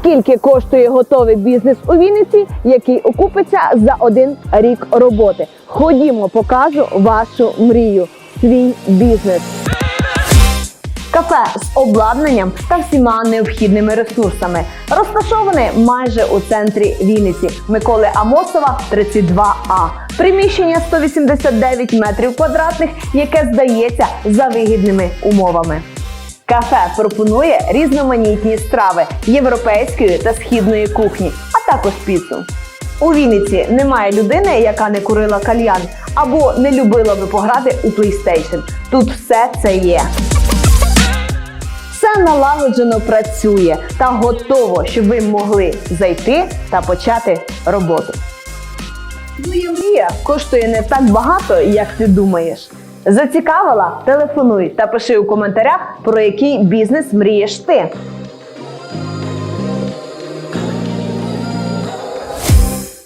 Скільки коштує готовий бізнес у Вінниці, який окупиться за один рік роботи? Ходімо, покажу вашу мрію, свій бізнес. Кафе з обладнанням та всіма необхідними ресурсами розташоване майже у центрі Вінниці Миколи Амосова, 32А. Приміщення 189 метрів квадратних, яке здається за вигідними умовами. Кафе пропонує різноманітні страви європейської та східної кухні, а також піцу. У Вінниці немає людини, яка не курила кальян або не любила би пограти у PlayStation. Тут все це є. Все налагоджено працює та готово, щоб ви могли зайти та почати роботу. Твоя мрія коштує не так багато, як ти думаєш. Зацікавила? Телефонуй та пиши у коментарях, про який бізнес мрієш ти.